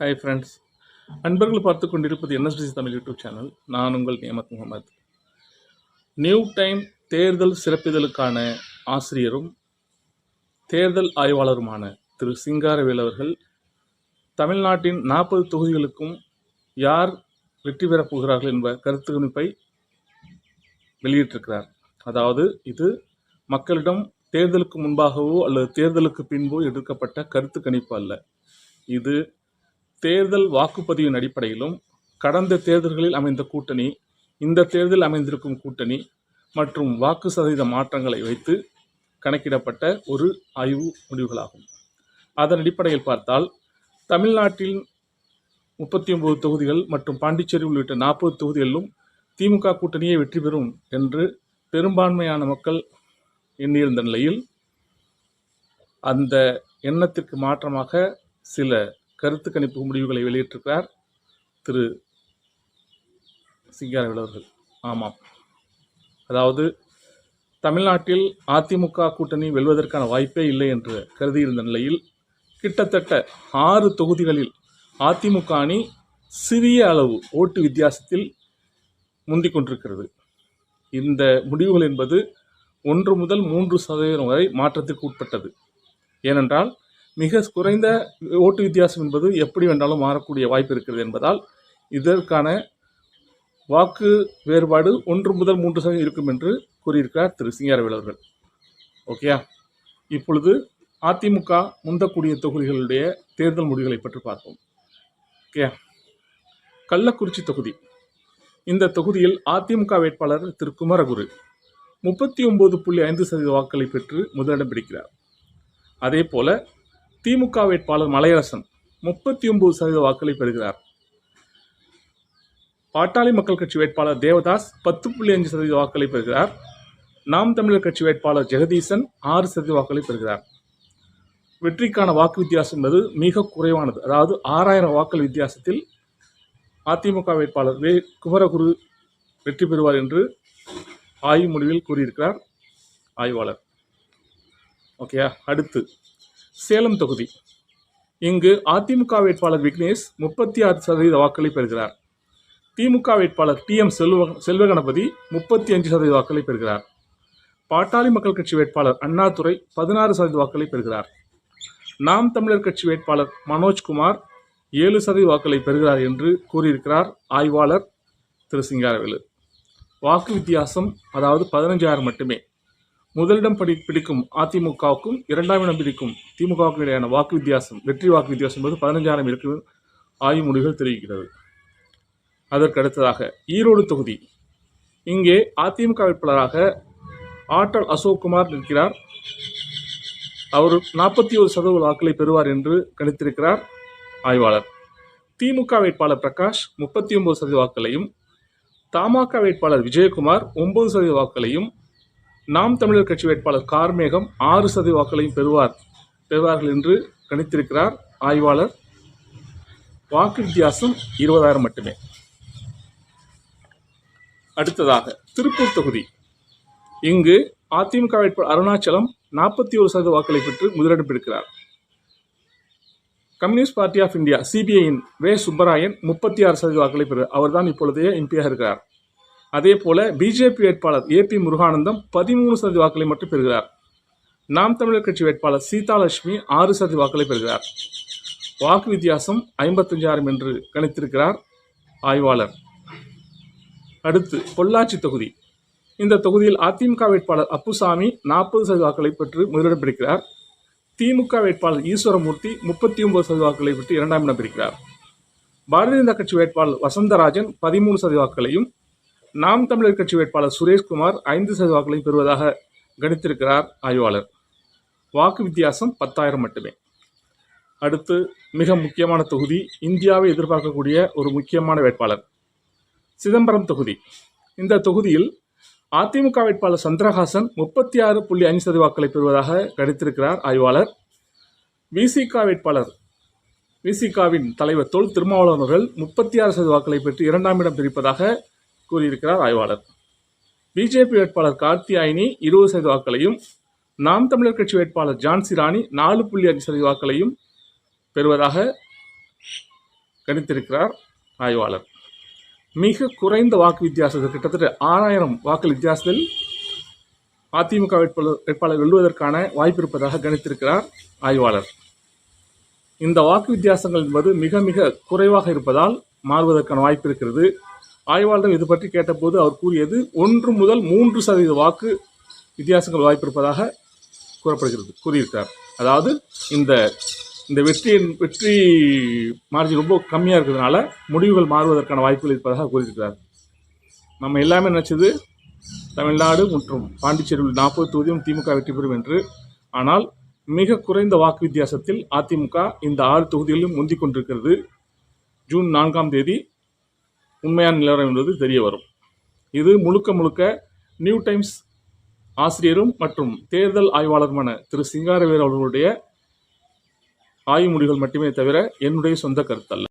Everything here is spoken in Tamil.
ஹாய் ஃப்ரெண்ட்ஸ் அன்பர்கள் பார்த்து கொண்டிருப்பது என்எஸ்டிசி தமிழ் யூடியூப் சேனல். நான் உங்கள் நியமத் முகமது. நியூ டைம் தேர்தல் சிறப்பிதழுக்கான ஆசிரியரும் தேர்தல் ஆய்வாளருமான திரு சிங்காரவேல் அவர்கள் தமிழ்நாட்டின் நாற்பது தொகுதிகளுக்கும் யார் வெற்றி பெறப் போகிறார்கள் என்ப கருத்து கணிப்பை வெளியிட்டிருக்கிறார். அதாவது இது மக்களிடம் தேர்தலுக்கு முன்பாகவோ அல்லது தேர்தலுக்கு பின்போ எடுக்கப்பட்ட கருத்து கணிப்பு அல்ல. இது தேர்தல் வாக்குப்பதிவின் அடிப்படையிலும் கடந்த தேர்தல்களில் அமைந்த கூட்டணி இந்த தேர்தல் அமைந்திருக்கும் கூட்டணி மற்றும் வாக்கு சதவீத மாற்றங்களை வைத்து கணக்கிடப்பட்ட ஒரு ஆய்வு முடிவுகளாகும். அதன் அடிப்படையில் பார்த்தால் தமிழ்நாட்டில் முப்பத்தி ஒன்பது தொகுதிகள் மற்றும் பாண்டிச்சேரி உள்ளிட்ட நாற்பது தொகுதிகளிலும் திமுக கூட்டணியே வெற்றி பெறும் என்று பெரும்பான்மையான மக்கள் எண்ணியிருந்த நிலையில் அந்த எண்ணத்திற்கு மாற்றமாக சில கருத்து கணிப்பு முடிவுகளை வெளியிட்டிருக்கிறார் திரு. சிங்காரவேல் அவர்கள். ஆமாம். அதாவது தமிழ்நாட்டில் அதிமுக கூட்டணி வெல்வதற்கான வாய்ப்பே இல்லை என்று கருதியிருந்த நிலையில் கிட்டத்தட்ட ஆறு தொகுதிகளில் அதிமுக அணி சிறிய அளவு ஓட்டு வித்தியாசத்தில் முந்திக் கொண்டிருக்கிறது. இந்த முடிவுகள் என்பது ஒன்று முதல் மூன்று சதவீதம் வரை மாற்றத்திற்கு உட்பட்டது. ஏனென்றால் மிக குறைந்த ஓட்டு வித்தியாசம் என்பது எப்படி வேண்டாலும் மாறக்கூடிய வாய்ப்பு இருக்கிறது என்பதால் இதற்கான வாக்கு வேறுபாடு ஒன்று முதல் மூன்று சதவீதம் இருக்கும் என்று கூறியிருக்கிறார் திரு. சிங்காரவேல் அவர்கள். ஓகேயா? இப்பொழுது அதிமுக முந்தக்கூடிய தொகுதிகளுடைய தேர்தல் முடிவுகளை பற்றி பார்ப்போம். ஓகே கள்ளக்குறிச்சி தொகுதி. இந்த தொகுதியில் அதிமுக வேட்பாளர் திரு. குமரகுரு முப்பத்தி ஒன்பது புள்ளி ஐந்து சதவீத வாக்குகளை பெற்று முதலிடம் பிடிக்கிறார். அதே போல திமுக வேட்பாளர் மலையரசன் முப்பத்தி ஒன்பது சதவீத வாக்குகளை பெறுகிறார். பாட்டாளி மக்கள் கட்சி வேட்பாளர் தேவதாஸ் பத்து புள்ளி அஞ்சு சதவீத வாக்குகளை பெறுகிறார். நாம் தமிழர் கட்சி வேட்பாளர் ஜெகதீசன் ஆறு சதவீத வாக்குகளை பெறுகிறார். வெற்றிக்கான வாக்கு வித்தியாசம் என்பது மிக குறைவானது. அதாவது ஆறாயிரம் வாக்கள் வித்தியாசத்தில் அதிமுக வேட்பாளர் வே குமரகுரு வெற்றி பெறுவார் என்று ஆய்வு முடிவில் கூறியிருக்கிறார் ஆய்வாளர். ஓகேயா? அடுத்து சேலம் தொகுதி. இங்கு அதிமுக வேட்பாளர் விக்னேஷ் முப்பத்தி ஆறு சதவீத வாக்களை பெறுகிறார். திமுக வேட்பாளர் டி எம் செல்வ செல்வகணபதி முப்பத்தி அஞ்சு சதவீத வாக்களை பெறுகிறார். பாட்டாளி மக்கள் கட்சி வேட்பாளர் அண்ணாதுரை பதினாறு சதவீத வாக்களை பெறுகிறார். நாம் தமிழர் கட்சி வேட்பாளர் மனோஜ்குமார் ஏழு சதவீத வாக்களை பெறுகிறார் என்று கூறியிருக்கிறார் ஆய்வாளர் திரு சிங்காரவேலு வாக்கு வித்தியாசம் அதாவது பதினஞ்சாயிரம் மட்டுமே. முதலிடம் படி பிடிக்கும் அதிமுகவுக்கும் இரண்டாம் இடம் பிடிக்கும் திமுகவுக்கும் இடையான வாக்கு வித்தியாசம் வெற்றி வாக்கு வித்தியாசம் என்பது பதினஞ்சாயிரம் இருக்கு ஆய்வு முடிவுகள் தெரிவிக்கிறது. அதற்கு அடுத்ததாக ஈரோடு தொகுதி. இங்கே அதிமுக வேட்பாளராக ஆற்றல் அசோக்குமார் நிற்கிறார். அவர் நாற்பத்தி ஒரு சதவீத வாக்களை பெறுவார் என்று கணித்திருக்கிறார் ஆய்வாளர். திமுக வேட்பாளர் பிரகாஷ் முப்பத்தி ஒன்பது சதவீத வாக்குகளையும் தமாக வேட்பாளர் விஜயகுமார் ஒன்பது சதவீத வாக்குகளையும் நாம் தமிழர் கட்சி வேட்பாளர் கார்மேகம் ஆறு சதவீத வாக்குகளையும் பெறுவார். பெறுவார்கள் என்று கணித்திருக்கிறார் ஆய்வாளர். வாக்கு வித்தியாசம் இருபதாயிரம் மட்டுமே. அடுத்ததாக திருப்பூர் தொகுதி. இங்கு அதிமுக வேட்பாளர் அருணாச்சலம் நாற்பத்தி ஒரு சதவீத வாக்குகளை பெற்று முதலிடம் பிடிக்கிறார் கம்யூனிஸ்ட் பார்ட்டி ஆஃப் இந்தியா சிபிஐயின் வே. சுப்பராயன் முப்பத்தி ஆறு சதவீத வாக்குகளை பெறு அவர்தான் இப்பொழுதைய எம்பியாக இருக்கிறார். அதே போல பிஜேபி வேட்பாளர் ஏ பி முருகானந்தம் பதிமூணு சதவீத வாக்களை மட்டும் பெறுகிறார். நாம் தமிழர் கட்சி வேட்பாளர் சீதாலட்சுமி ஆறு சதவீத வாக்களை பெறுகிறார். வாக்கு வித்தியாசம் ஐம்பத்தஞ்சாயிரம் என்று கணித்திருக்கிறார் ஆய்வாளர். அடுத்து பொள்ளாச்சி தொகுதி. இந்த தொகுதியில் அதிமுக வேட்பாளர் அப்புசாமி நாற்பது சதவீத வாக்களை பெற்று முதலிடம் பிடிக்கிறார். திமுக வேட்பாளர் ஈஸ்வரமூர்த்தி முப்பத்தி ஒன்பது சதவீத வாக்குகளை பெற்று இரண்டாம் இடம் பிடிக்கிறார் பாரதிய ஜனதா கட்சி வேட்பாளர் வசந்தராஜன் பதிமூணு சதவீத வாக்குகளையும் நாம் தமிழர் கட்சி வேட்பாளர் சுரேஷ்குமார் ஐந்து சதவீத வாக்குகளையும் பெறுவதாக கணித்திருக்கிறார் ஆய்வாளர். வாக்கு வித்தியாசம் பத்தாயிரம் மட்டுமே. அடுத்து மிக முக்கியமான தொகுதி இந்தியாவை எதிர்பார்க்கக்கூடிய ஒரு முக்கியமான வேட்பாளர். சிதம்பரம் தொகுதி. இந்த தொகுதியில் அதிமுக வேட்பாளர் சந்திரஹாசன் முப்பத்தி ஆறு புள்ளி ஐந்து சதவீத வாக்குகளை பெறுவதாக கணித்திருக்கிறார் ஆய்வாளர். விசிக வேட்பாளர். விசிகாவின் தலைவர் தொல் திருமாவளவன் அவர்கள் முப்பத்தி ஆறு சதவீத வாக்குகளை பெற்று இரண்டாம் இடம் பிரிப்பதாக கூறியிருக்கிறார் ஆய்வாளர். பிஜேபி வேட்பாளர் கார்த்தியாயினி இருபது சதவீத வாக்களையும் நாம் தமிழர் கட்சி வேட்பாளர் ஜான்சி ராணி நாலு புள்ளி அஞ்சு சதவீத வாக்களையும் பெறுவதாக கணித்திருக்கிறார் ஆய்வாளர். மிக குறைந்த வாக்கு வித்தியாசத்தில் கிட்டத்தட்ட ஆறாயிரம் வாக்கு வித்தியாசத்தில் அதிமுக வேட்பாளர் வேட்பாளர் வெல்வதற்கான வாய்ப்பு இருப்பதாக கணித்திருக்கிறார் ஆய்வாளர். இந்த வாக்கு வித்தியாசங்கள் என்பது மிக மிக குறைவாக இருப்பதால் மாறுவதற்கான வாய்ப்பு இருக்கிறது. ஆய்வாளர் இது பற்றி கேட்டபோது அவர் கூறியது ஒன்று முதல் மூன்று சதவீத வாக்கு வித்தியாசங்கள் வாய்ப்பு இருப்பதாக கூறப்படுகிறது கூறியிருக்கார் அதாவது இந்த இந்த வெற்றியின் வெற்றி மார்ஜின் ரொம்ப கம்மியாக இருக்கிறதுனால முடிவுகள் மாறுவதற்கான வாய்ப்புகள் இருப்பதாக கூறியிருக்கிறார். நம்ம எல்லாமே நினச்சது தமிழ்நாடு மற்றும் பாண்டிச்சேரியில் நாற்பது தொகுதியும் திமுக வெற்றி பெறும் என்று. ஆனால் மிக குறைந்த வாக்கு வித்தியாசத்தில் அதிமுக இந்த ஆறு தொகுதிகளிலும் முந்திக் கொண்டிருக்கிறது. ஜூன் நான்காம் தேதி உண்மையான நிலவரம் என்பது தெரிய வரும். இது முழுக்க முழுக்க நியூ டைம்ஸ் ஆசிரியரும் மற்றும் தேர்தல் ஆய்வாளருமான திரு சிங்காரவேல் அவர்களுடைய ஆய்வு முடிவுகள் மட்டுமே தவிர என்னுடைய சொந்த கருத்தல்ல